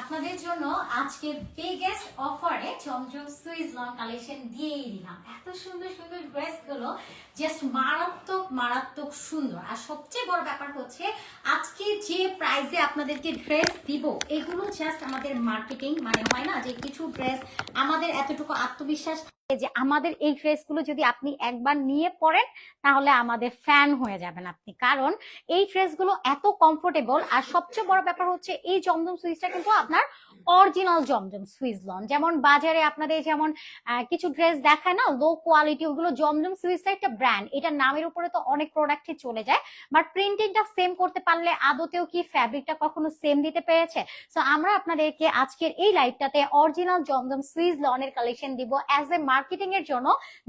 আপনাদের জন্য আজকে বিগেস্ট অফারে চমচম সুইস লং কালেকশন দিয়েই দিলাম। এত সুন্দর সুন্দর ড্রেসগুলো জাস্ট মারাত্মক মারাত্মক সুন্দর। আর সবচেয়ে বড় ব্যাপার হচ্ছে, আজকে যে প্রাইসে আপনাদেরকে ড্রেস দিব, এগুলো জাস্ট আমাদের মার্কেটিং মানে হয় না যে কিছু ড্রেস আমাদের এতটুকু আত্মবিশ্বাস যে আমাদের এই ড্রেসগুলো যদি আপনি একবার নিয়ে পড়েন, তাহলে আমাদের ফ্যান হয়ে যাবেন আপনি। কারণ এই ড্রেসগুলো এত কমফোর্টেবল আর সবচেয়ে বড় ব্যাপার হচ্ছে এই জমজম সুইচটা কিন্তু আপনার অরিজিনাল জমজম সুইচ লন যেমন বাজারে আপনাদের যেমন কিছু ড্রেস দেখায় না লো কোয়ালিটি ওগুলো জমজম সুইচটা একটা ব্র্যান্ড এটার নামের উপরে তো অনেক প্রোডাক্টই চলে যায়। বাট প্রিন্টিংটা সেম করতে পারলে আদতেও কি ফ্যাব্রিকটা কখনো সেম দিতে পেরেছে? সো আমরা আপনাদেরকে আজকের এই লাইভটাতে অরিজিনাল জমজম সুইচ লনের কালেকশন দিব অ্যাজ এ মার্কেটিং এর জন্য,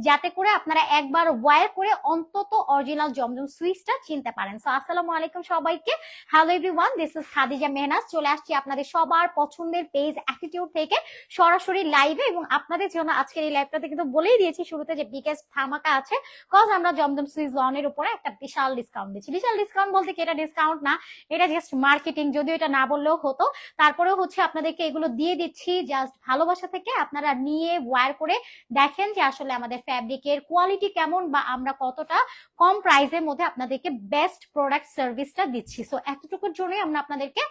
যাতে করে আপনারা একবার ওয়ার করে অন্তত অরিজিনাল জমজম সুইচটা চিনতে পারেন। সো আসসালামু আলাইকুম সবাইকে। Hello everyone this is Khadija Mehnaz চলে আসছি আপনাদের সবার পছন্দের পেজ অ্যাটিটিউড থেকে সরাসরি লাইভে এবং আপনাদের জন্য আজকের এই লাইভটাতে কিন্তু বলেই দিয়েছি, শুরুতে যে বিগেস্ট ধামাকা আছে কজ আমরা জমজম সুইচ লনের উপরে একটা বিশাল ডিসকাউন্ট দিচ্ছি বিশাল ডিসকাউন্ট বলতে কি এটা ডিসকাউন্ট না, এটা জাস্ট মার্কেটিং যদিও এটা না বললেও হতো। তারপরেও হচ্ছে আপনাদেরকে এগুলো দিয়ে দিচ্ছি জাস্ট ভালোবাসা থেকে আপনারা নিয়ে ওয়্যার করে দেখেন যে আসলে আমাদের ফ্যাব্রিকের কোয়ালিটি কেমন বা আমরা কতটা কম প্রাইসের মধ্যে আপনাদেরকে বেস্ট প্রোডাক্ট সার্ভিসটা দিচ্ছি। সো এতটুকুর জন্যই আমরা আপনাদেরকে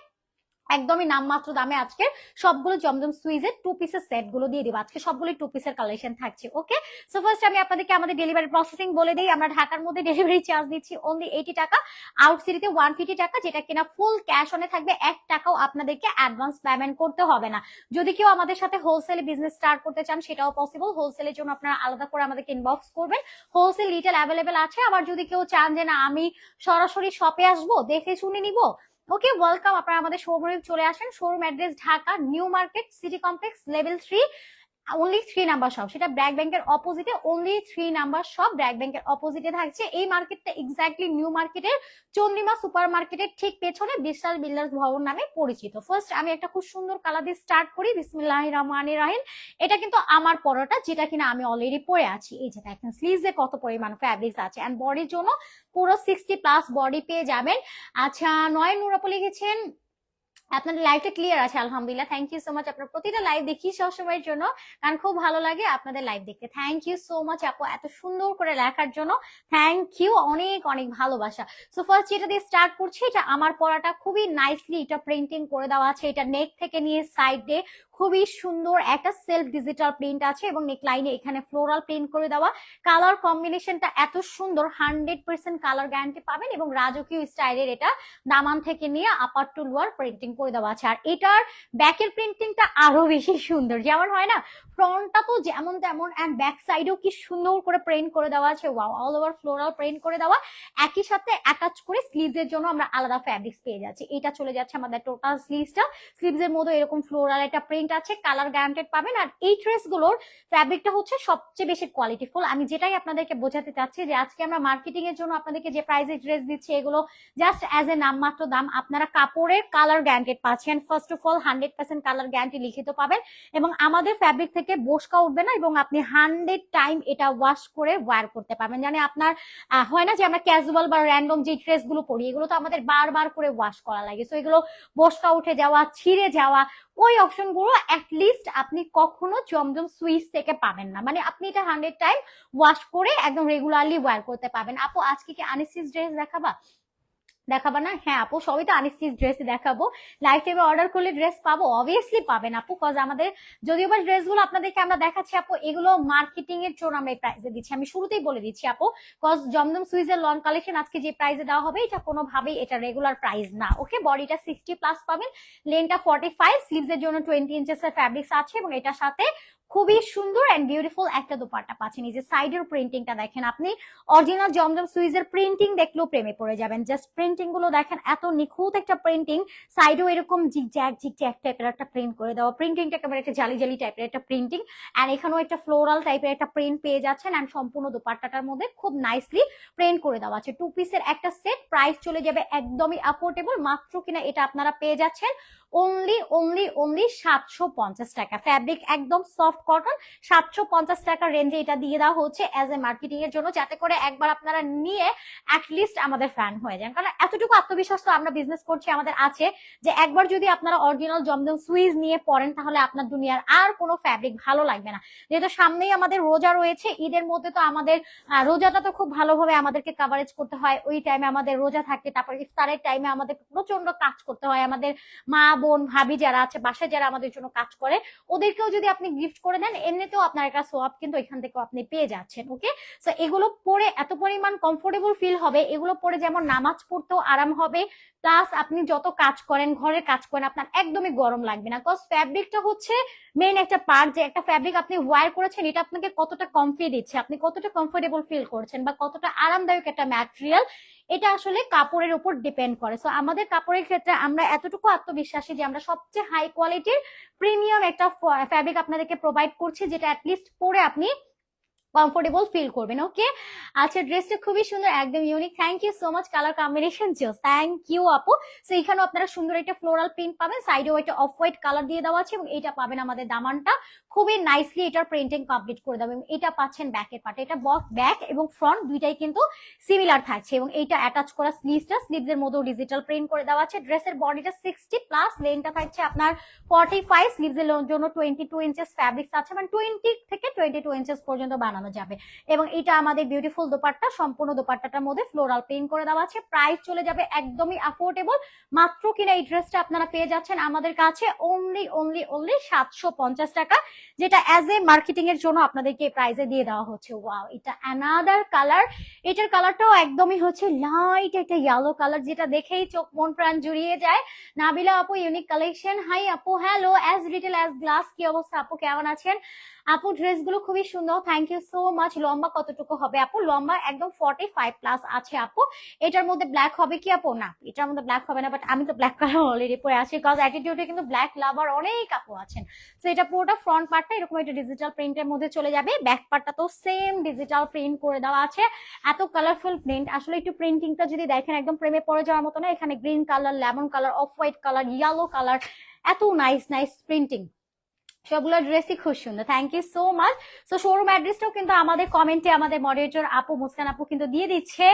একদমই নামমাত্র দামে আজকে সবগুলো জমজম সুইজের টু পিসের সেটগুলো দিয়ে দিব। আজকে সবগুলো টু পিসের কালেকশন থাকছে ওকে সো ফার্স্ট আমি আপনাদেরকে আমাদের ডেলিভারি প্রসেসিং বলে দিই। আমরা ঢাকার মধ্যে ডেলিভারি চার্জ দিচ্ছি অনলি এইটি টাকা। আউট সিটিতে ওয়ান ফিফটি টাকা, যেটা কিনা ফুল ক্যাশ অনে থাকবে। এক টাকাও আপনাদেরকে অ্যাডভান্স পেমেন্ট করতে হবে না। যদি কেউ আমাদের সাথে হোলসেলে বিজনেস স্টার্ট করতে চান, সেটাও পসিবল হোলসেলের জন্য আপনারা আলাদা করে আমাদেরকে ইনবক্স করবেন। হোলসেল রিটেল অ্যাভেলেবেল আছে। আবার যদি কেউ চান যে না, আমি সরাসরি শপে আসব, দেখে শুনে নিব ওকে ওয়েলকাম আপনারা আমাদের শোরুমে চলে আসেন। Showroom address Dhaka new market city complex level three only three number shop সেটা ব্র্যাক ব্যাংকের অপোজিটে only three number shop BRAC ব্যাংকের অপোজিটে থাকছে। এই মার্কেটটা এক্স্যাক্টলি নিউ মার্কেটের চন্দ্রিমা সুপার মার্কেটের ঠিক পেছনে বিশাল বিল্ডার্স ভবন নামে পরিচিত। ফার্স্ট আমি একটা খুব সুন্দর কালার দিয়ে স্টার্ট করি বিসমিল্লাহ রহমান রাহিম। এটা কিন্তু আমার পরোটা, যেটা কিনা আমি অলরেডি পরে আছি। এই যে দেখেন স্লিভসে কত পরিমাণ ফ্যাব্রিক্স আছে। অ্যান্ড বডির জন্য পুরো সিক্সটি প্লাস বডি পেয়ে যাবেন। আচ্ছা নয় নুরাপু লিখেছেন আপনার লাইভটা ক্লিয়ার আছে, আলহামদুলিল্লাহ। থ্যাংক ইউ সো মাচ আপনার প্রতিটা লাইভ দেখি সবসময়ের জন্য। কারণ খুব ভালো লাগে আপনাদের লাইভ দেখতে। থ্যাংক ইউ সো মাচ আপু এত সুন্দর করে লেখার জন্য। থ্যাংক ইউ অনেক অনেক ভালোবাসা। সো ফার্স্ট যেটা দিয়ে স্টার্ট করছি, এটা আমার পড়াটা খুবই নাইসলি এটা প্রিন্টিং করে দেওয়া আছে। এটা নেক থেকে নিয়ে সাইডে খুবই সুন্দর একটা সেলফ ডিজিটাল প্রিন্ট আছে এবং নেক লাইনে এখানে ফ্লোরাল প্রিন্ট করে দেওয়া। কালার কম্বিনেশনটা এত সুন্দর হান্ড্রেড পার্সেন্ট কালার গ্যারান্টি পাবেন এবং রাজকীয় স্টাইলের এটা দামান থেকে নিয়ে আপার টু লোয়ার প্রিন্টিং করে দেওয়া আছে। আর এটার ব্যাকের প্রিন্টিংটা আরও বেশি সুন্দর, যেমন হয় না? ফ্রন্টটা তো যেমন তেমন অ্যান্ড ব্যাক সাইডেও কি সুন্দর করে প্রিন্ট করে দেওয়া আছে wow all over floral print করে দেওয়া। একই সাথে অ্যাটাচ করে স্লিভস এর জন্য আমরা আলাদা ফ্যাব্রিক্স পেয়ে যাচ্ছি। এটা চলে যাচ্ছে আমাদের টোটাল স্লিভসটা স্লিভস এর মধ্যে এরকম ফ্লোরাল একটা প্রিন্ট আছে কালার গ্যারান্টেড পাবেন। আর এই ড্রেসগুলোর ফ্যাব্রিকটা হচ্ছে সবচেয়ে বেশি কোয়ালিটিফুল আমি যেটাই আপনাদেরকে বোঝাতে চাচ্ছি যে আজকে আমরা মার্কেটিং এর জন্য আপনাদেরকে যে প্রাইসে ড্রেস দিচ্ছি, এগুলো জাস্ট অ্যাজ এ নামমাত্র দাম আপনারা কাপড়ের কালার গ্যারান্টেড পাচ্ছেন। First of all hundred percent colour guarantee লিখিত পাবেন। এবং আমাদের ফ্যাব্রিক থেকে বসকা উঠবে না এবং আপনি হান্ড্রেড টাইম এটা ওয়াশ করে ওয়্যার করতে পারবেন। মানে আপনার হয় না যে আমরা ক্যাজুয়াল বা র্যান্ডম যে ড্রেসগুলো পরি, এগুলো তো আমাদের বারবার করে ওয়াশ করা লাগে। সো এগুলো বসকা উঠে যাওয়া, ছিঁড়ে যাওয়া, ওই অপশনগুলো লিস্ট আপনি কখনো জমজম সুইচ থেকে পাবেন না। মানে আপনি এটা হান্ড্রেড টাইম ওয়াশ করে একদম রেগুলারলি ওয়্যার করতে পারবেন। আপু, আজকে কি আনিসিস ড্রেস দেখাবা? দেখাবা না? হ্যাঁ আপু, সবই তো আনিসিস ড্রেস দেখাবো। লাইফ টাইমে অর্ডার করলে ড্রেস পাবো? অবভিয়াসলি পাবেন আপু কজ আমাদের যদিও বা ড্রেসগুলো আপনাদেরকে আমরা দেখাচ্ছি, আপু, এগুলো মার্কেটিং এর জন্য আমরা এই প্রাইসে দিচ্ছি। আমি শুরুতেই বলে দিচ্ছি, আপু কজ জমজম সুইজের লন কালেকশন আজকে যে প্রাইসে দেওয়া হবে, এটা কোনোভাবেই এটা রেগুলার প্রাইস না। ওকে বডিটা সিক্সটি প্লাস পাবেন লেনটা ফর্টি ফাইভ স্লিভস এর জন্য টোয়েন্টি ইঞ্চেস এর ফ্যাব্রিক্স আছে এবং এটার সাথে খুবই সুন্দর এন্ড বিউটিফুল একটা দোপাট্টা পাচ্ছেন। এই যে সাইডের প্রিন্টিংটা দেখেন আপনি অরিজিনাল জমজম সুইজের প্রিন্টিং দেখলেও প্রেমে পড়ে যাবেন। জাস্ট প্রিন্টিংগুলো দেখেন, এত নিখুঁত একটা প্রিন্টিং সাইডেও এরকম জিগজ্যাগ জিগজ্যাগ টাইপের একটা প্রিন্ট করে দেওয়া। প্রিন্টিংটা একেবারে একটা জালি জালি টাইপের একটা প্রিন্টিং এন্ড এখানেও একটা ফ্লোরাল টাইপের একটা প্রিন্ট পেয়ে যাচ্ছেন এন্ড সম্পূর্ণ দোপাট্টাটার মধ্যে খুব নাইসলি প্রিন্ট করে দেওয়া আছে। টু পিসের একটা সেট প্রাইস চলে যাবে একদমই অ্যাফোর্ডেবল মাত্র কিনা এটা আপনারা পেয়ে যাচ্ছেন। অনলি অনলি অনলি সাতশো পঞ্চাশ টাকা। ফ্যাব্রিক একদম সফট সফট কটন সাতশো পঞ্চাশ টাকার রেঞ্জে এটা দিয়ে দেওয়া হচ্ছে অ্যাজ এ মার্কেটিং এর জন্য, যাতে করে একবার আপনারা নিয়ে অ্যাটলিস্ট আমাদের ফ্যান হয়ে যান। কারণ এতটুকু আত্মবিশ্বাস তো আমরা বিজনেস করছি, আমাদের আছে যে একবার যদি আপনারা অরিজিনাল জমজম সুইজ নিয়ে পড়েন, তাহলে আপনার দুনিয়ার আর কোনো ফ্যাব্রিক ভালো লাগবে না। যেহেতু সামনেই আমাদের রোজা রয়েছে, ঈদের মধ্যে তো আমাদের রোজাটা তো খুব ভালোভাবে আমাদেরকে কাভারেজ করতে হয়। ওই টাইমে আমাদের রোজা থাকে, তারপর ইফতারের টাইমে আমাদের প্রচণ্ড কাজ করতে হয়। আমাদের মা, বোন, ভাবি যারা আছে, বাসায় যারা আমাদের জন্য কাজ করে, ওদেরকেও যদি আপনি গিফট করে দেন, এমনিতেও আপনার একটা সোয়াব কিন্তু এখান থেকে আপনি পেয়ে যাচ্ছেন ওকে সো এগুলো পরে এত পরিমাণ কমফোর্টেবল ফিল হবে, এগুলো পরে যেমন নামাজ পড়তেও আরাম হবে প্লাস আপনি যত কাজ করেন, ঘরের কাজ করেন, আপনার একদমই গরম লাগবে না। কজ ফ্যাব্রিকটা হচ্ছে মেইন একটা পার্ট যে একটা ফ্যাব্রিক আপনি ওয়ার করেছেন, এটা আপনাকে কতটা কমফি দিচ্ছে, আপনি কতটা কমফোর্টেবল ফিল করছেন, বা কতটা আরামদায়ক একটা ম্যাটেরিয়াল এটা আসলে কাপড়ের উপর ডিপেন্ড করে। সো আমাদের কাপড়ের ক্ষেত্রে আমরা এতটুকু আত্মবিশ্বাসী যে, আমরা সবচেয়ে হাই কোয়ালিটির প্রিমিয়াম একটা ফ্যাব্রিক আপনাদেরকে প্রোভাইড করছি, যেটা অ্যাটলিস্ট পরে আপনি কমফোর্টেবল ফিল করবেন ওকে আচ্ছা ড্রেসটা খুবই সুন্দর, একদম unique thank you so much colour combination জোস থ্যাংক ইউ আপু। সো এখানেও আপনারা সুন্দর একটা ফ্লোরাল প্রিন্ট পাবেন সাইডেও একটা অফ হোয়াইট কালার দিয়ে দেওয়া আছে, এবং এটা পাবেন আমাদের দামানটা। খুবই নাইসলি এটার প্রিন্টিং কমপ্লিট করে দেবে। এবং এটা পাচ্ছেন ব্যাকের পার্টে এটা ব্যাক এবং ফ্রন্ট দুইটাই কিন্তু সিমিলার থাকছে এবং এইটা অ্যাটাচ করা স্লিভসটা স্লিভসের মধ্যেও ডিজিটাল প্রিন্ট করে দেওয়া আছে। ড্রেসের বডিটা সিক্সটি প্লাস লেনটা থাকছে আপনার ফর্টি ফাইভ স্লিভসের জন্য টোয়েন্টি টু ইঞ্চেস ফ্যাব্রিক্স আছে। মানে টোয়েন্টি থেকে টোয়েন্টি টু ইঞ্চেস পর্যন্ত বানানো যাবে। এবং এটা আমাদের বিউটিফুল দোপাট্টা, সম্পূর্ণ দোপাট্টাটার মধ্যে ফ্লোরাল প্রিন্ট করে দেওয়া আছে। প্রাইস চলে যাবে একদমই অ্যাফোর্ডেবল মাত্র কিনা এই ড্রেসটা আপনারা পেয়ে যাচ্ছেন আমাদের কাছে অনলি অনলি অনলি সাতশো পঞ্চাশ টাকা। যেটা অ্যাজ এ মার্কেটিং এর জন্য আপনাদেরকে প্রাইজে দিয়ে দেওয়া হচ্ছে। ওয়াও এটা অ্যানাদার কালার এটার কালারটাও একদমই হচ্ছে লাইট একটা ইয়েলো কালার যেটা দেখেই চোখ, মন, প্রাণ জুড়িয়ে যায়। নাবিলা আপু ইউনিক কালেকশন হাই আপু hello as little as glass কি অবস্থা আপু, কেমন আছেন? আপু ড্রেসগুলো খুবই সুন্দর। থ্যাংক ইউ সো মাচ লম্বা কতটুকু হবে আপু? লম্বা একদম ফর্টি ফাইভ প্লাস আছে আপু। এটার মধ্যে ব্ল্যাক হবে কি আপু? না, এটার মধ্যে ব্ল্যাক হবে না বাট আমি তো ব্ল্যাক কালার অলরেডি পরে আছি। কজ অ্যাটিটিউডে কিন্তু ব্ল্যাক লাভার অনেক আপু আছেন। তো এটা পুরোটা ফ্রন্ট পার্টটা এরকম একটা ডিজিটাল প্রিন্টের মধ্যে চলে যাবে। ব্যাক পার্টটা তো সেম ডিজিটাল প্রিন্ট করে দেওয়া আছে। এত কালারফুল প্রিন্ট আসলে একটু প্রিন্টিংটা যদি দেখেন, একদম প্রেমে পড়ে যাওয়ার মতো না, এখানে green colour lemon colour off white colour yellow colour এত নাইস নাইস প্রিন্টিং সবগুলো ড্রেসই খুব সুন্দর। Thank you so much so showroom অ্যাড্রেসটাও কিন্তু আমাদের কমেন্টে আমাদের মডারেটর আপু, মুস্কান আপু কিন্তু দিয়ে দিচ্ছে।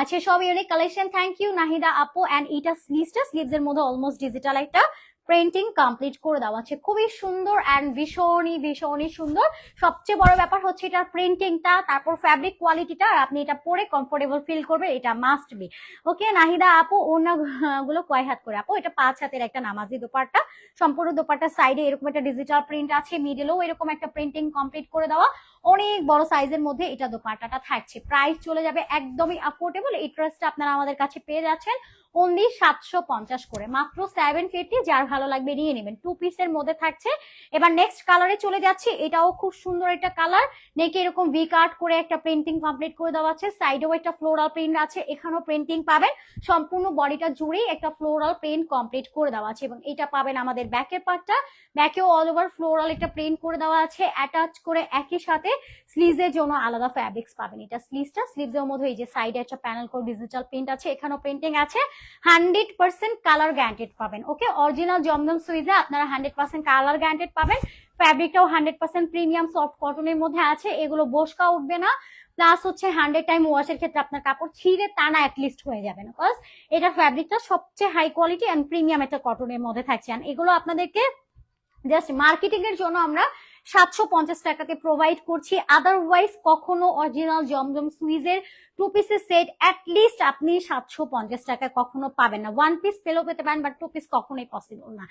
আছে সব unique collection thank you Nahida আপু অ্যান্ড এটা স্লিভসটা স্লিভস এর মধ্যে অলমোস্ট ডিজিটাল একটা প্রিন্টিং কমপ্লিট করে দেওয়া আছে খুবই সুন্দর অ্যান্ড ভীষণই ভীষণই সুন্দর। সবচেয়ে বড় ব্যাপার হচ্ছে এটার প্রিন্টিংটা তারপর ফ্যাব্রিক কোয়ালিটিটা আপনি এটা পরে কমফোর্টেবল ফিল করবেন, এটা মাস্ট বি ওকে নাহিদা আপু গুলো কয় হাত করে? আপু, এটা পাঁচ হাতের একটা নামাজি দোপাট্টা। সম্পূর্ণ দোপাট্টার সাইডে এরকম একটা ডিজিটাল প্রিন্ট আছে মিডলেও এরকম একটা প্রিন্টিং কমপ্লিট করে দেওয়া। অনেক বড় সাইজের মধ্যে এটা দোপাট্টাটা থাকছে। প্রাইস চলে যাবে একদমই অ্যাফোর্ডেবল এই ড্রেসটা আপনারা আমাদের কাছে পেয়ে যাচ্ছেন। অনলি সাতশো পঞ্চাশ করে। মাত্র সেভেন ফিফটি যার ভালো লাগবে নিয়ে নেবেন। টু পিসের মধ্যে থাকছে। এবার নেক্সট কালারে চলে যাচ্ছে। এটাও খুব সুন্দর একটা কালার নেকে এরকম ভি কাট করে একটা প্রিন্টিং কমপ্লিট করে দেওয়া আছে। সাইডেও একটা ফ্লোরাল প্রিন্ট আছে। এখানেও প্রিন্টিং পাবেন। সম্পূর্ণ বডিটা জুড়েই একটা ফ্লোরাল প্রিন্ট কমপ্লিট করে দেওয়া আছে। এবং এটা পাবেন আমাদের ব্যাকের পার্টটা ব্যাকেও অল ওভার ফ্লোরাল একটা প্রিন্ট করে দেওয়া আছে। অ্যাটাচ করে একই সাথে স্লিভসের জন্য আলাদা ফ্যাব্রিক্স পাবেন। এটা স্লিভসটা স্লিভসের মধ্যে এই যে সাইডে একটা প্যানেল করে ডিজিটাল প্রিন্ট আছে। এখানেও প্রিন্টিং আছে। হান্ড্রেড পার্সেন্ট কালার গ্যারান্টেড পাবেন, ওকে? অরিজিনাল জমজম সুইজে আপনারা হান্ড্রেড পার্সেন্ট কালার গ্যারান্টেড পাবেন। ফ্যাব্রিকটাও হান্ড্রেড পার্সেন্ট প্রিমিয়াম সফট কটনের মধ্যে আছে, এগুলো বসকা উঠবে না। প্লাস হচ্ছে হান্ড্রেড টাইম ওয়াশের ক্ষেত্রে আপনার কাপড় ছিঁড়ে টানা অ্যাটলিস্ট হয়ে যাবে না বিকজ এটার ফ্যাব্রিকটা সবচেয়ে হাই কোয়ালিটি অ্যান্ড প্রিমিয়াম একটা কটনের মধ্যে থাকছে। এগুলো আপনাদেরকে জাস্ট মার্কেটিং এর জন্য আমরা সাতশো পঞ্চাশ টাকাতে প্রোভাইড করছি। আদারওয়াইজ কখনো অরিজিনাল জমজম সুইজের টু পিসের সেট লিস্ট আপনি সাতশো পঞ্চাশ টাকায় কখনো পাবেন না। ওয়ান পিস পেলেও পেতে পারেন বাট টু পিস কখনোই পসিবল না।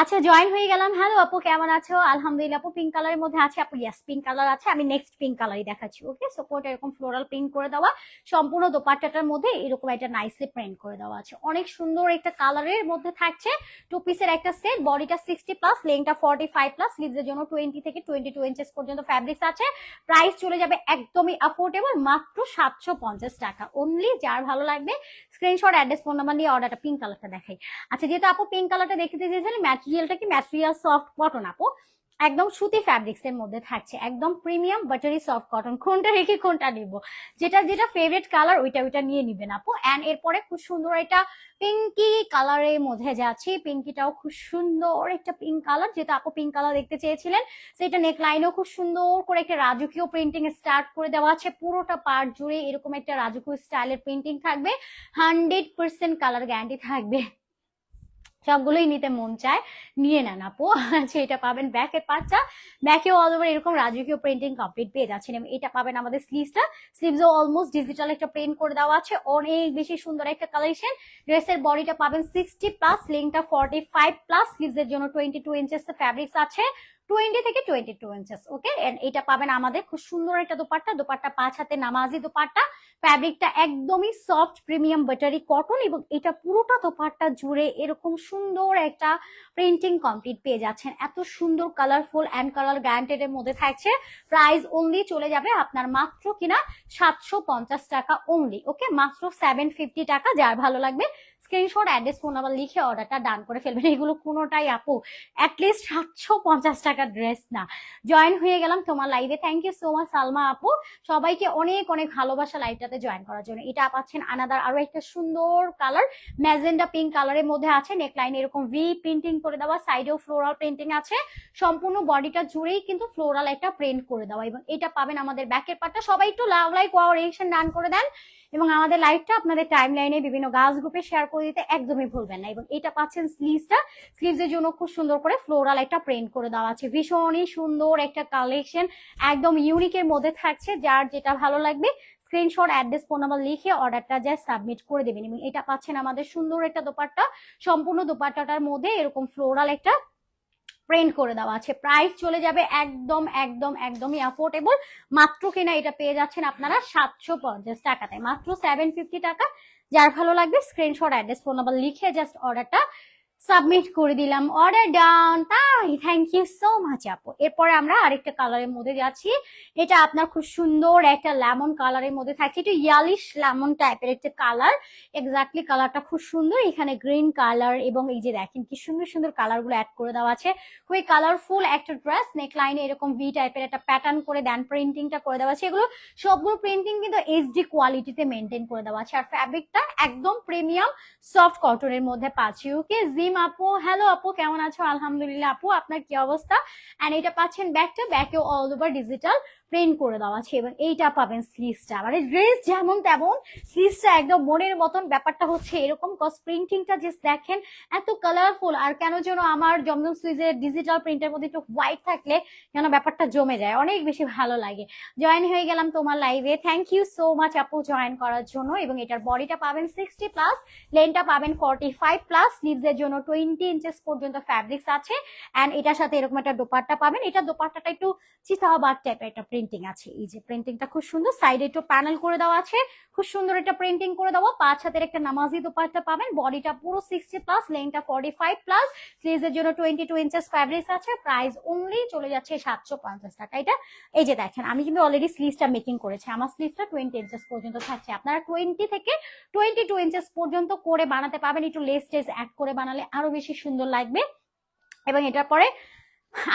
আচ্ছা জয়েন হয়ে গেলাম। হ্যালো আপু, কেমন আছো? আলহামদুলিল্লাহ, আপু পিঙ্ক কালারের মধ্যে আছে। আপু ইয়াস পিঙ্ক কালার আছে। আমি নেক্সট পিঙ্ক কালারই দেখাচ্ছি ওকে সাপোর্ট এরকম ফ্লোরাল প্রিন্ট করে দেওয়া। সম্পূর্ণ দোপাট্টাটার মধ্যে এরকম একটা নাইসলি প্রিন্ট করে দেওয়া আছে। অনেক সুন্দর একটা কালারের মধ্যে থাকছে। টু পিসের একটা সেট বডিটা সিক্সটি প্লাস লেংটা ফর্টি ফাইভ প্লাস স্লিভসের জন্য টোয়েন্টি থেকে টোয়েন্টি টু ইঞ্চেস পর্যন্ত ফ্যাব্রিক্স আছে। প্রাইস চলে যাবে একদমই অ্যাফোর্ডেবল মাত্র সাতশো পঞ্চাশ টাকা। অনলি যার ভালো লাগবে স্ক্রিনশট অ্যাড্রেস ফোন নাম্বার নিয়ে অর্ডারটা পিঙ্ক কালারটা দেখাই। আচ্ছা যেহেতু আপু পিঙ্ক কালারটা দেখতে চেয়েছিলেন ম্যাটেরিয়ালটা কি ম্যাটেরিয়াল সফট কটন আপু? একদম সুতি ফ্যাব্রিক্স এর মধ্যে থাকছে। একদম প্রিমিয়াম বাটারি সফট কটন কোনটা রেখে কোনটা নিব? যেটা যেটা ফেভারিট কালার ওইটা ওইটা নিয়ে নিবেন আপু। অ্যান্ড এরপরে খুব সুন্দর একটা পিঙ্কি কালারের মধ্যে যাচ্ছে। পিঙ্কিটাও খুব সুন্দর একটা পিঙ্ক কালার যেটা আপু পিঙ্ক কালার দেখতে চেয়েছিলেন। সেটা নেক লাইনও খুব সুন্দর করে একটা রাজকীয় প্রিন্টিং স্টার্ট করে দেওয়া আছে। পুরোটা পার্ট জুড়ে এরকম একটা রাজকীয় স্টাইলের প্রিন্টিং থাকবে। হান্ড্রেড পার্সেন্ট কালার গ্যারান্টি থাকবে। সবগুলোই নিতে মন চায়, নিয়ে নেন আপু। আচ্ছা এটা পাবেন ব্যাকের পার্টটা ব্যাকেও অল ওভার এরকম রাজকীয় প্রিন্টিং কমপ্লিট পেয়ে যাচ্ছেন এটা পাবেন আমাদের স্লিভসটা স্লিভসও অলমোস্ট ডিজিটাল একটা প্রিন্ট করে দেওয়া আছে। অনেক বেশি সুন্দর একটা কালেকশন ড্রেসের বডিটা পাবেন সিক্সটি প্লাস লিঙ্কটা ফর্টি ফাইভ প্লাস স্লিভসের জন্য টোয়েন্টি টু ইঞ্চেস ফ্যাব্রিক্স আছে। টোয়েন্টি থেকে টোয়েন্টি টু ইঞ্চেস ওকে এটা পাবেন আমাদের খুব সুন্দর একটা দোপাট্টা। দোপাট্টা পাঁচ হাতে নামাজি দোপাট্টা। ফ্যাব্রিকটা একদমই সফট প্রিমিয়াম বাটারি কটন এবং এটা পুরোটা তোপারটা জুড়ে এরকম সুন্দর একটা প্রিন্টিং কমপ্লিট পেয়ে যাচ্ছেন। এত সুন্দর কালারফুল অ্যান্ড কালার গ্যারান্টেড এর মধ্যে থাকছে। প্রাইস অনলি চলে যাবে আপনার মাত্র কিনা সাতশো পঞ্চাশ টাকা অনলি ওকে মাত্র সেভেন ফিফটি টাকা, যার ভালো লাগবে স্ক্রিনশট অ্যাড্রেস ফোন নাম্বার লিখে অর্ডারটা ডান করে ফেলবেন। এগুলো কোনোটাই আপু অ্যাটলিস্ট সাতশো পঞ্চাশ টাকা ড্রেস না। জয়েন হয়ে গেলাম তোমার লাইভে thank you so much Salma আপু। সবাইকে অনেক অনেক ভালোবাসা লাইভটাতে জয়েন করার জন্য। এটা পাচ্ছেন আনাদার আরও একটা সুন্দর কালার ম্যাজেন্ডা পিঙ্ক কালারের মধ্যে আছে। নেকলাইন এরকম ভি প্রিন্টিং করে দেওয়া সাইডেও ফ্লোরাল প্রিন্টিং আছে। সম্পূর্ণ বডিটা জুড়েই কিন্তু ফ্লোরাল একটা প্রিন্ট করে দেওয়া। এবং এটা পাবেন আমাদের ব্যাকের পার্টটা সবাই একটু love like wow reaction done করে দেন। এবং আমাদের লাইভটা আপনাদের টাইম লাইনে বিভিন্ন গাছ গ্রুপে শেয়ার করে দিতে একদমই ভুলবেন না। এবং এটা পাচ্ছেন স্লিভসটা স্লিভসের জন্য খুব সুন্দর করে ফ্লোরাল একটা প্রিন্ট করে দেওয়া আছে। ভীষণই সুন্দর একটা কালেকশন একদম ইউনিকের মধ্যে থাকছে। যার যেটা ভালো লাগবে স্ক্রিনশট অ্যাড্রেস ফোন নাম্বার লিখে অর্ডারটা জাস্ট সাবমিট করে দেবেন। এবং এটা পাচ্ছেন আমাদের সুন্দর একটা দোপাট্টা, সম্পূর্ণ দোপাট্টাটার মধ্যে এরকম ফ্লোরাল একটা প্রিন্ট করে দেওয়া আছে। প্রাইস চলে যাবে একদম একদম, একদমই অ্যাফোর্ডেবল মাত্র কিনা এটা পেয়ে যাচ্ছেন আপনারা সাতশো পঞ্চাশ টাকাতে। মাত্র সেভেন ফিফটি টাকা। যার ভালো লাগবে স্ক্রিনশট অ্যাড্রেস ফোন নাম্বার লিখে জাস্ট অর্ডারটা সাবমিট করে দিলাম অর্ডার ডাউন তাই থ্যাংক ইউ সো মাচ আপু। এরপরে আমরা আরেকটা কালারের মধ্যে যাচ্ছি, এটা আপনার খুব সুন্দর একটা লেমন কালারের মধ্যে থাকছে একটু ইয়ালিশ লেমন টাইপের একটা কালার এক্স্যাক্টলি কালারটা খুব সুন্দর, এখানে গ্রিন কালার এবং এই যে দেখেন কি সুন্দর সুন্দর কালারগুলো অ্যাড করে দেওয়া আছে, খুবই কালারফুল একটা ড্রেস নেক লাইনে এরকম ভি টাইপের একটা প্যাটার্ন করে দেন প্রিন্টিংটা করে দেওয়া আছে, এগুলো সবগুলো প্রিন্টিং কিন্তু এইচডি কোয়ালিটিতে মেনটেন করে দেওয়া আছে, আর ফ্যাব্রিকটা একদম প্রিমিয়াম সফট কটনের মধ্যে পাচ্ছি ওকে জিম আপু হ্যালো আপু কেমন আছো? আলহামদুলিল্লাহ আপু আপনার কি অবস্থা? এন্ড এটা পাচ্ছেন ব্যাকটা ব্যাকেও অল ওভার ডিজিটাল প্রিন্ট করে দেওয়া আছে এবং এইটা পাবেন স্লিভসটা মানে ড্রেস যেমন তেমন স্লিভসটা একদম মনের মতন ব্যাপারটা হচ্ছে এরকম কস প্রিন্টিংটা জাস্ট দেখেন এত কালারফুল আর কেন যেন আমার জমজম সুইজের ডিজিটাল প্রিন্টের মধ্যে একটু হোয়াইট থাকলে যেন ব্যাপারটা জমে যায়, অনেক বেশি ভালো লাগে। জয়েন হয়ে গেলাম তোমার লাইভে থ্যাংক ইউ সো মাচ আপু জয়েন করার জন্য, এবং এটার বডিটা পাবেন সিক্সটি প্লাস লেনটা পাবেন ফর্টি ফাইভ প্লাস স্লিভসের জন্য টোয়েন্টি ইঞ্চেস পর্যন্ত ফ্যাব্রিক্স আছে অ্যান্ড এটার সাথে এরকম একটা দোপাট্টা পাবেন। এটা দোপাট্টাটা একটু চিতাবাগ টাইপের একটা প্রিন্টিং আছে। এই যে প্রিন্টিংটা খুব সুন্দর সাইডে একটু প্যানেল করে দেওয়া আছে। খুব সুন্দর একটা প্রিন্টিং করে দেওয়া। পাঁচ হাতের একটা নামাজি দোপাট্টা পাবেন। বডিটা পুরো সিক্সটি প্লাস লেনটা ফর্টি ফাইভ প্লাস স্লিভসের জন্য টোয়েন্টি টু ইঞ্চেস ফ্যাব্রিক্স আছে। প্রাইস অনলি চলে যাচ্ছে সাতশো পঞ্চাশ টাকা। এটা, এই যে দেখেন, আমি কিন্তু অলরেডি স্লিভসটা মেকিং করেছি। আমার স্লিভসটা টোয়েন্টি ইঞ্চেস পর্যন্ত থাকছে। আপনারা টোয়েন্টি থেকে টোয়েন্টি টু ইঞ্চেস পর্যন্ত করে বানাতে পাবেন একটু লেস টেস অ্যাড করে বানালে আরও বেশি সুন্দর লাগবে। এবং এটার পরে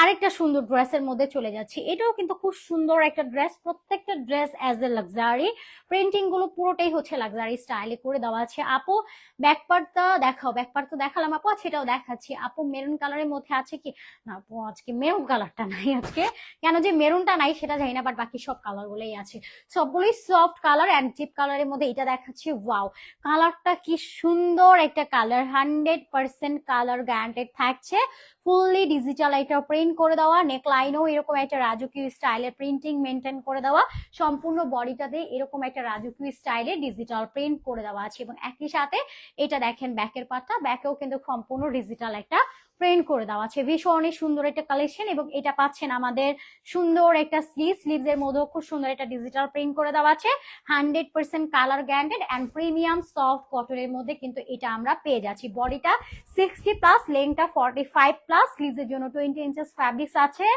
আরেকটা সুন্দর ড্রেসের মধ্যে চলে যাচ্ছি। এটাও কিন্তু খুব সুন্দর একটা ড্রেস। প্রত্যেকটা ড্রেস অ্যাজ এ লাক্সারি প্রিন্টিংগুলো পুরোটাই হচ্ছে লাক্সারি স্টাইলে করে দেওয়া আছে। আপু, ব্যাকপার্টটা দেখাও। ব্যাকপার্ট তো দেখালাম আপু সেটাও দেখাচ্ছি। আপু মেরুন কালারের মধ্যে আছে কি? না আপু, আজকে মেরুন কালারটা নাই আজকে। কেন যে মেরুনটা নাই সেটা জানি না বাট বাকি সব কালার গুলোই আছে। সবগুলোই সফট কালার অ্যান্ড চিপ কালারের মধ্যে এটা দেখাচ্ছি। ওয়াও কালারটা কি সুন্দর একটা colour hundred percent colour guaranteed থাকছে। ফুললি ডিজিটাল একটা প্রিন্ট করে দেওয়া নেক লাইনও এরকম একটা রাজকীয় স্টাইলের প্রিন্টিং মেনটেন করে দেওয়া, সম্পূর্ণ বডিটাতে এরকম একটা রাজকীয় স্টাইলে ডিজিটাল প্রিন্ট করে দেওয়া আছে এবং একই সাথে এটা দেখেন ব্যাকের পাতা ব্যাকেও কিন্তু সম্পূর্ণ ডিজিটাল একটা প্রিন্ট করে দেওয়া আছে ভীষণই সুন্দর একটা কালেকশন এবং এটা পাচ্ছেন আমাদের সুন্দর একটা স্লিভ স্লিভস এর মধ্যেও খুব সুন্দর একটা ডিজিটাল প্রিন্ট করে দেওয়া আছে। Hundred percent colour guaranteed and premium soft কটনের মধ্যে কিন্তু এটা আমরা পেয়ে যাচ্ছি। বডিটা সিক্সটি প্লাস লেংটা ফর্টি ফাইভ প্লাস স্লিভস এর জন্য টোয়েন্টি ইঞ্চেস ফ্যাব্রিক্স আছে।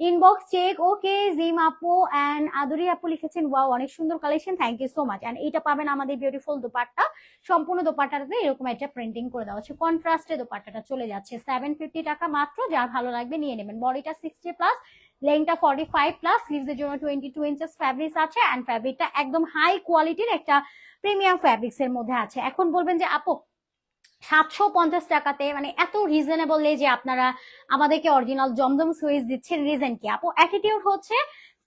ইনবক্স চেক ওকে জিম আপু অ্যান্ড আদুরি আপু লিখেছেন ওয়াও অনেক সুন্দর collection thank you so much and এইটা পাবেন আমাদের বিউটিফুল দোপাট্টা, সম্পূর্ণ দোপাট্টাটাতে এরকম একটা প্রিন্টিং করে দেওয়া হচ্ছে কন্ট্রাস্টে দোপাট্টাটা চলে যাচ্ছে। সেভেন ফিফটি টাকা মাত্র, যার ভালো লাগবে নিয়ে নেবেন। বডিটা সিক্সটি প্লাস লেংটা ফর্টি ফাইভ প্লাস স্লিভসের জন্য টোয়েন্টি টু ইঞ্চেস ফ্যাব্রিক্স আছে অ্যান্ড ফ্যাব্রিকটা একদম হাই কোয়ালিটির একটা প্রিমিয়াম ফ্যাব্রিক্স এর মধ্যে আছে। এখন বলবেন যে, আপু সাতশো পঞ্চাশ টাকাতে মানে এত রিজনেবল যে আপনারা আমাদেরকে অরিজিনাল জমজম সুইচ দিচ্ছেন রিজন কি? আপু অ্যাটিটিউড হচ্ছে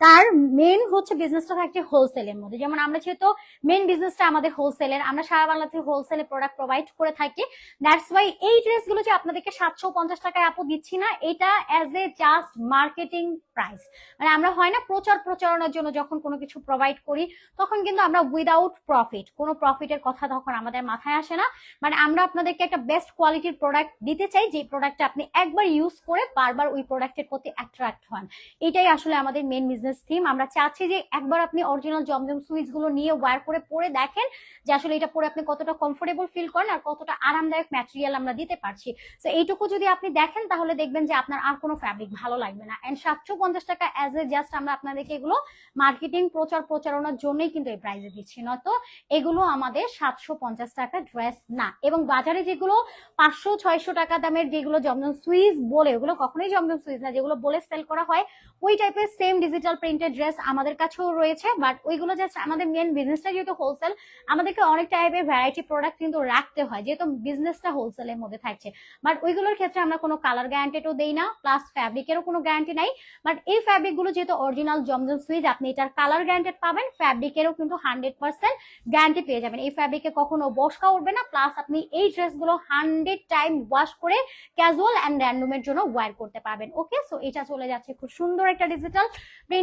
তার মেন হচ্ছে বিজনেসটা থাকছে হোলসেলের মধ্যে। যেমন আমরা যেহেতু মেন বিজনেসটা আমাদের হোলসেলের আমরা সারা বাংলাতে হোলসেলে প্রোডাক্ট প্রোভাইড করে থাকি। দ্যাটস ওয়াই এই ড্রেসগুলো যে আপনাদেরকে সাতশো পঞ্চাশ টাকায় আপু দিচ্ছি না, এটা as a just marketing price মানে আমরা হয় না প্রচার প্রচারণার জন্য যখন কোনো কিছু প্রোভাইড করি, তখন কিন্তু আমরা উইদাউট প্রফিট কোনো প্রফিটের কথা তখন আমাদের মাথায় আসে না। মানে আমরা আপনাদেরকে একটা বেস্ট কোয়ালিটির প্রোডাক্ট দিতে চাই যে প্রোডাক্টটা আপনি একবার ইউজ করে বারবার ওই প্রোডাক্টের প্রতি অ্যাট্রাক্ট হন। এটাই আসলে আমাদের মেন বিজনেস থিম আমরা চাচ্ছি যে একবার আপনি অরিজিনাল জমজম সুইচগুলো নিয়ে ওয়ার করে পরে দেখেন যে আসলে এটা পরে আপনি কতটা কমফোর্টেবল ফিল করেন আর কতটা আরামদায়ক ম্যাটেরিয়াল আমরা দিতে পারছি। তো এইটুকু যদি আপনি দেখেন তাহলে দেখবেন যে আপনার আর কোনো ফ্যাব্রিক ভালো লাগবে না। এন্ড সাতশো পঞ্চাশ টাকা অ্যাজ এ জাস্ট আমরা আপনাদেরকে এগুলো মার্কেটিং প্রচার প্রচারণার জন্যই কিন্তু এই প্রাইজে দিচ্ছি। নয়তো এগুলো আমাদের সাতশো পঞ্চাশ টাকা ড্রেস না। এবং বাজারে যেগুলো পাঁচশো, ছয়শো টাকা দামের যেগুলো জমজম সুইচ বলে, ওগুলো কখনোই জমজম সুইচ না। যেগুলো বলে সেল করা হয়, ওই টাইপের সেম ডিজিটাল প্রিন্টেড ড্রেস আমাদের কাছেও রয়েছে বাট ওইগুলো জাস্ট আমাদের মেন বিজনেসটা যেহেতু হোলসেল আমাদেরকে অনেক টাইপের ভ্যারাইটি প্রোডাক্ট কিন্তু রাখতে হয়, যেহেতু বিজনেসটা হোলসেলের মধ্যে থাকছে। বাট ওইগুলোর ক্ষেত্রে আমরা কোনো কালার গ্যারান্টিও দেই না প্লাস ফ্যাব্রিকেরও কোনো গ্যারান্টি নাই। বাট এই ফ্যাব্রিকগুলো যেহেতু অরিজিনাল জমজম সুইচ আপনি এটার কালার গ্যারান্টেড পাবেন ফ্যাব্রিকেরও কিন্তু হান্ড্রেড পার্সেন্ট গ্যারান্টি পেয়ে যাবেন। এই ফ্যাব্রিকে কখনো বসকা উঠবে না প্লাস আপনি এই ড্রেসগুলো হান্ড্রেড টাইম ওয়াশ করে ক্যাজুয়াল অ্যান্ড র্যান্ডমের জন্য ওয়্যার করতে পারবেন। ওকে সো এটা চলে যাচ্ছে খুব সুন্দর একটা ডিজিটাল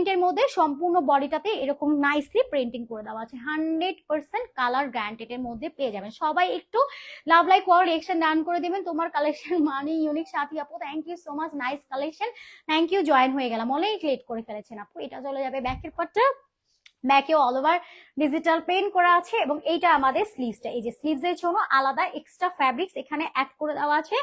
প্রিন্টের মধ্যে সম্পূর্ণ বডিটাতে এরকম নাইসলি প্রিন্টিং করে দেওয়া আছে। হান্ড্রেড পার্সেন্ট কালার গ্যারান্টেড এর মধ্যে পেয়ে যাবেন। সবাই একটু love like wow reaction done করে দেবেন। তোমার কালেকশন মানে ইউনিক সাথী আপু thank you so much nice collection thank you join হয়ে গেলাম। অনেক লেট করে ফেলেছেন আপু। এটা চলে যাবে ব্যাকের পার্টটা ব্যাকে অল ওভার ডিজিটাল পেন্ট করা আছে এবং এইটা আমাদের স্লিভসটা। এই যে স্লিভস এর জন্য আলাদা এক্সট্রা ফ্যাব্রিক্স এখানে অ্যাড করে দেওয়া আছে।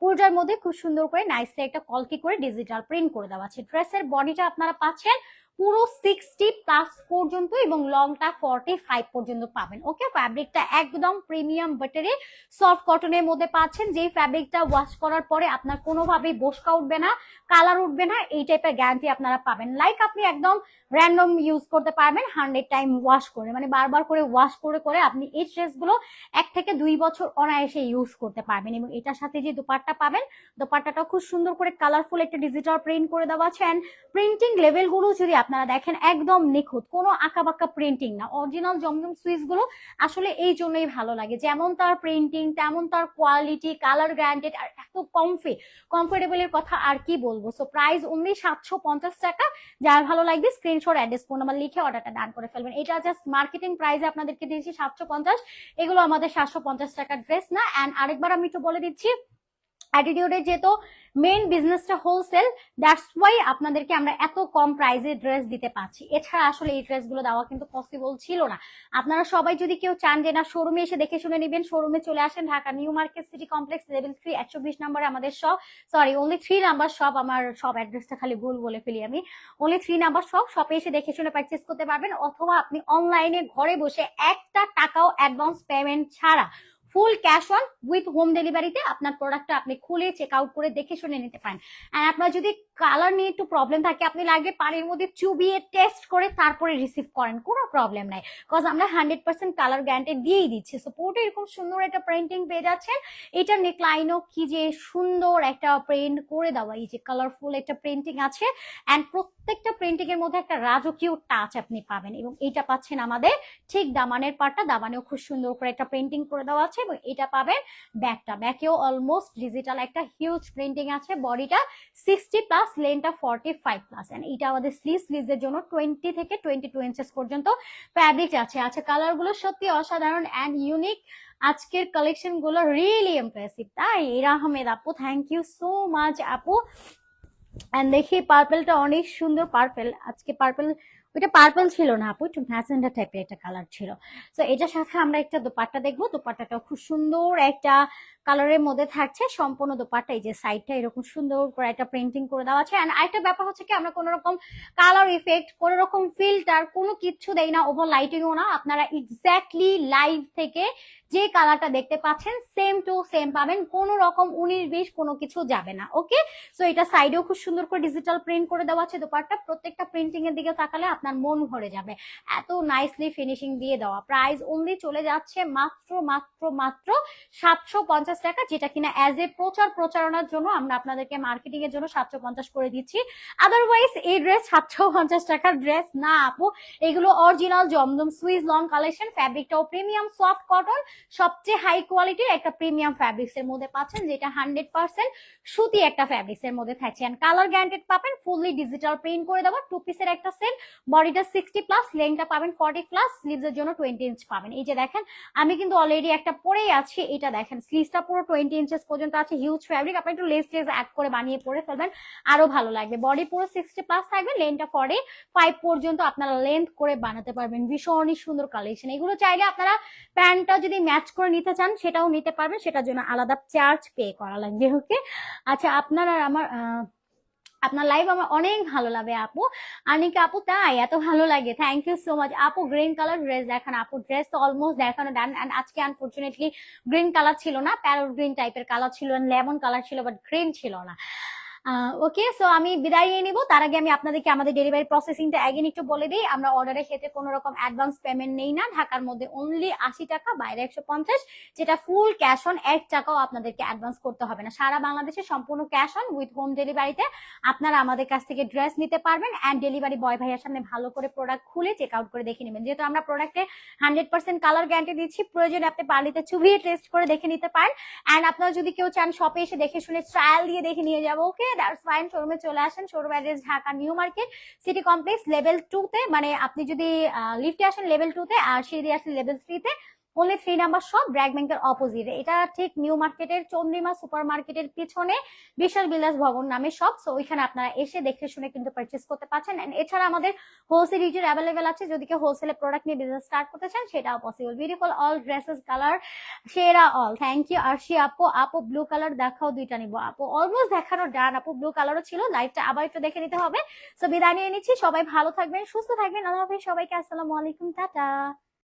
পুরোটার মধ্যে খুব সুন্দর করে নাইসলি একটা কলকি করে ডিজিটাল প্রিন্ট করে দেওয়া আছে। ড্রেসের বডিটা আপনারা পাচ্ছেন পুরো সিক্সটি প্লাস পর্যন্ত এবং লংটা ফর্টি ফাইভ পর্যন্ত পাবেন। ওকে ফ্যাব্রিকটা একদম প্রিমিয়াম বাটারে সফট কটনের মধ্যে পাচ্ছেন। যেই ফ্যাব্রিকটা ওয়াশ করার পরে আপনার কোনোভাবেই বসকা উঠবে না কালার উঠবে না, এই টাইপের গ্যারান্টি আপনারা পাবেন। লাইক আপনি একদম র্যান্ডম ইউজ করতে পারবেন হান্ড্রেড টাইম ওয়াশ করে। মানে বারবার করে ওয়াশ করে করে আপনি এই ড্রেসগুলো এক থেকে দুই বছর অনায়াসে ইউজ করতে পারবেন এবং এটার সাথে যে দোপাট্টা পাবেন দোপাট্টাটা খুব সুন্দর করে কালারফুল একটা ডিজিটাল প্রিন্ট করে দেওয়া আছে। প্রিন্টিং লেভেলগুলো যদি আপনারা দেখেন একদম নিখুঁত, কোনো আঁকা বাঁকা প্রিন্টিং না। অরিজিনাল জমজম সুইচগুলো আসলে এই জন্যই ভালো লাগে। যেমন তার প্রিন্টিং তেমন তার কোয়ালিটি কালার গ্যারান্টেড আর এত কমফি কমফোর্টেবলের কথা আর কি বলব? সো প্রাইস অনলি সাতশো পঞ্চাশ টাকা। যার ভালো লাগবে স্ক্রিনশট অ্যাড্রেস ফোন নাম্বার লিখে অর্ডারটা ডান করে ফেলবেন। এটা জাস্ট মার্কেটিং প্রাইসে আপনাদেরকে দিয়েছি সাতশো পঞ্চাশ। এগুলো আমাদের সাতশো পঞ্চাশ টাকার ড্রেস না। অ্যান্ড আরেকবার আমি একটু বলে দিচ্ছি অ্যাটিটিউডের যেহেতু মেন বিজনেসটা হোলসেল দ্যাটস ওয়াই আপনাদেরকে আমরা এত কম প্রাইসে ড্রেস দিতে পারছি এছাড়া আসলে এই ড্রেসগুলো দেওয়া কিন্তু পসিবল ছিল না। আপনারা সবাই যদি কেউ চান যে না শোরুমে এসে দেখে শুনে নেবেন শোরুমে চলে আসেন Dhaka new market city complex level three একশো বিশ নম্বরে আমাদের shop sorry only three number shop আমার সব অ্যাড্রেসটা খালি ভুল বলে ফেলি আমি। অনলি থ্রি নাম্বার শপ শপে এসে দেখে শুনে পারচেস করতে পারবেন, অথবা আপনি অনলাইনে ঘরে বসে একটা টাকাও অ্যাডভান্স পেমেন্ট ছাড়া full cash on with home ডেলিভারিতে আপনার প্রোডাক্টটা আপনি খুলে চেক আউট করে দেখে শুনে নিতে পারেন। আর আপনার যদি কালার নিয়ে একটু প্রবলেম থাকে, আপনি লাগবে পানির মধ্যে চুবিয়ে টেস্ট করে তারপরে রিসিভ করেন, কোনো প্রবলেম নাই। কজ আমরা হান্ড্রেড পার্সেন্ট কালার গ্যারান্টি দিয়েই দিচ্ছি। সো পুরোটা এরকম সুন্দর একটা প্রিন্টিং পেয়ে যাচ্ছেন। এটার নেকলাইনও কি যে সুন্দর একটা প্রিন্ট করে দেওয়া, এই যে কালারফুল একটা প্রিন্টিং আছে। অ্যান্ড প্রত্যেকটা প্রিন্টিং এর মধ্যে একটা রাজকীয় টাচ আপনি পাবেন এবং এটা পাচ্ছেন আমাদের ঠিক দামানের পার্টটা দামানেও খুব সুন্দর করে একটা প্রিন্টিং করে দেওয়া আছে এবং এটা পাবেন ব্যাকটা ব্যাকেও অলমোস্ট ডিজিটাল একটা হিউজ প্রিন্টিং আছে। বডিটা সিক্সটি প্লাস লেনটা ফর্টি ফাইভ প্লাস এটা আমাদের স্লিভ স্লিভসের জন্য টোয়েন্টি থেকে টোয়েন্টি টু ইঞ্চেস পর্যন্ত ফ্যাব্রিক আছে। আচ্ছা কালারগুলো সত্যি অসাধারণ অ্যান্ড ইউনিক আজকের কালেকশনগুলো রিয়েলি ইমপ্রেসিভ তাই এরা আহমেদ আপু থ্যাংক ইউ সো মাচ আপু। অ্যান্ড দেখি পার্পেলটা অনেক সুন্দর পার্পেল আজকে পার্পেল ওইটা পার্পল ছিল না আপু, একটু ম্যাজেন্ডা টাইপের একটা কালার ছিল। তো এটার সাথে আমরা একটা দোপাট্টা দেখব। দোপাট্টাটা খুব সুন্দর একটা কালারের মধ্যে থাকছে সম্পূর্ণ দোপাট্টা। এই যে সাইডটা এরকম সুন্দর করে একটা প্রিন্টিং করে দেওয়া আছে। অ্যান্ড আরেকটা ব্যাপার হচ্ছে কি, আমরা কোনো রকম কালার ইফেক্ট কোনো রকম ফিল্টার কোনো কিচ্ছু দেই না ওভার লাইটিংও না। আপনারা এক্স্যাক্টলি লাইভ থেকে যে কালারটা দেখতে পাচ্ছেন সেম টু সেম পাবেন। কোনো রকম উনিশ বিশ কোনো কিছু যাবে না ওকে সো এটা সাইডেও খুব সুন্দর করে ডিজিটাল প্রিন্ট করে দেওয়া আছে দোপাট্টা। প্রত্যেকটা প্রিন্টিং এর দিকে তাকালে আপনার মন ভরে যাবে। এত নাইসলি ফিনিশিং দিয়ে দেওয়া। প্রাইস অনলি চলে যাচ্ছে মাত্র মাত্র মাত্র সাতশো পঞ্চাশ টাকা যেটা কিনা অ্যাজ এ প্রচার প্রচারণার জন্য আমরা আপনাদেরকে মার্কেটিং এর জন্য সাতশো পঞ্চাশ করে দিচ্ছি। আদারওয়াইজ এই ড্রেস সাতশো পঞ্চাশ টাকার ড্রেস না আপু। এগুলো অরিজিনাল জমদম সুইস লং কালেকশন ফ্যাব্রিকটাও প্রিমিয়াম সফট কটন সবচেয়ে হাই কোয়ালিটির একটা প্রিমিয়াম ফ্যাব্রিক্স এর মধ্যে পাচ্ছেন, যেটা হান্ড্রেড পার্সেন্ট সুতি একটা ফ্যাব্রিক্স এর মধ্যে থাকছে। কালার গ্যারান্টেড পাবেন ফুললি ডিজিটাল প্রিন্ট করে দেওয়া টু পিসের একটা সেট বডিটা সিক্সটি প্লাস লেংটা পাবেন ফর্টি প্লাস স্লিভস এর জন্য টোয়েন্টি ইঞ্চ পাবেন। এই যে দেখেন, আমি কিন্তু অলরেডি একটা পরেই আছি, এটা দেখেন স্লিভসটা পুরো টোয়েন্টি ইঞ্চেস পর্যন্ত আছে হিউজ ফ্যাব্রিক আপনি একটু লেস লেস অ্যাড করে বানিয়ে পরে ফেলবেন, আরও ভালো লাগবে। বডি পুরো সিক্সটি প্লাস থাকবে লেনটা ফর্টি ফাইভ পর্যন্ত আপনারা লেন্থ করে বানাতে পারবেন, ভীষণই সুন্দর কালেকশন এগুলো চাইলে আপনারা প্যান্টটা যদি ম্যাচ করে নিতে চান, সেটাও নিতে পারবেন, সেটার জন্য আলাদা চার্জ পে করা লাগবে ওকে আচ্ছা আপনারা আমার আপনার লাইভ আমার অনেক ভালো লাগে আপু। আনিকা আপু, তাই? এত ভালো লাগে। থ্যাংক ইউ সো মাচ আপু গ্রিন কালার ড্রেস দেখান। আপু ড্রেস তো অলমোস্ট দেখানো ডান অ্যান্ড আজকে আনফর্চুনেটলি গ্রিন কালার ছিল না প্যারোট গ্রিন টাইপের কালার ছিল লেমন কালার ছিল বাট গ্রিন ছিল না। ওকে সো আমি বিদায় নিয়ে নিব। তার আগে আমি আপনাদেরকে আমাদের ডেলিভারি প্রসেসিংটা অ্যাগেন একটু বলে দিই। আমরা অর্ডারের ক্ষেত্রে কোনো রকম অ্যাডভান্স পেমেন্ট নেই না। ঢাকার মধ্যে অনলি আশি টাকা, বাইরে একশো পঞ্চাশ। যেটা ফুল ক্যাশ অন এক টাকাও আপনাদেরকে অ্যাডভান্স করতে হবে না। সারা বাংলাদেশে সম্পূর্ণ ক্যাশ অন উইথ হোম ডেলিভারিতে আপনারা আমাদের কাছ থেকে ড্রেস নিতে পারবেন অ্যান্ড ডেলিভারি বয় ভাইয়ের সামনে ভালো করে প্রোডাক্ট খুলে চেক আউট করে দেখে নেবেন। যেহেতু আমরা প্রোডাক্টে হান্ড্রেড পার্সেন্ট কালার গ্যারান্টি দিচ্ছি, প্রয়োজনে আপনি পার্লিতে চুবিয়ে টেস্ট করে দেখে নিতে পারেন। অ্যান্ড আপনারা যদি কেউ চান শপে এসে দেখে শুনে ট্রায়াল দিয়ে দেখে নিয়ে যাব ওকে দ্যাটস ফাইন শোরুমে চলে আসেন। Showroom address Dhaka New Market City Complex level two তে। মানে আপনি যদি লিফটে আসেন লেভেল টু তে, আর সিঁড়ি আসেন লেভেল থ্রি তে only three number shop BRAC ব্যাংকের অপোজিট এটা ঠিক নিউ মার্কেটের চন্দ্রিমা সুপার মার্কেটের পিছনে বিশাল বিলাস ভবন নামে সব সো ওইখানে আপনারা এসে দেখে শুনে কিন্তু পারচেস করতে পারছেন। এন্ড এছাড়া আমাদের হোলসেল রিটেল অ্যাভেলেবেল আছে, যদি কেউ হোলসেলে প্রোডাক্ট নিয়ে বিজনেস স্টার্ট করতে চান, সেটাও possible beautiful all dresses colour সেরা অল থ্যাংক ইউ আরশি আপু। আপু ব্লু কালার দেখাও দুইটা নিবো। আপু অলমোস্ট দেখানো ডান আপু ব্লু কালারও ছিল। লাইভটা আবার একটু দেখে নিতে হবে। সো বিদায় নিয়ে নিচ্ছি। সবাই ভালো থাকবেন, সুস্থ থাকবেন। আল্লাহ সবাইকে আসসালামু আলাইকুম। টাটা।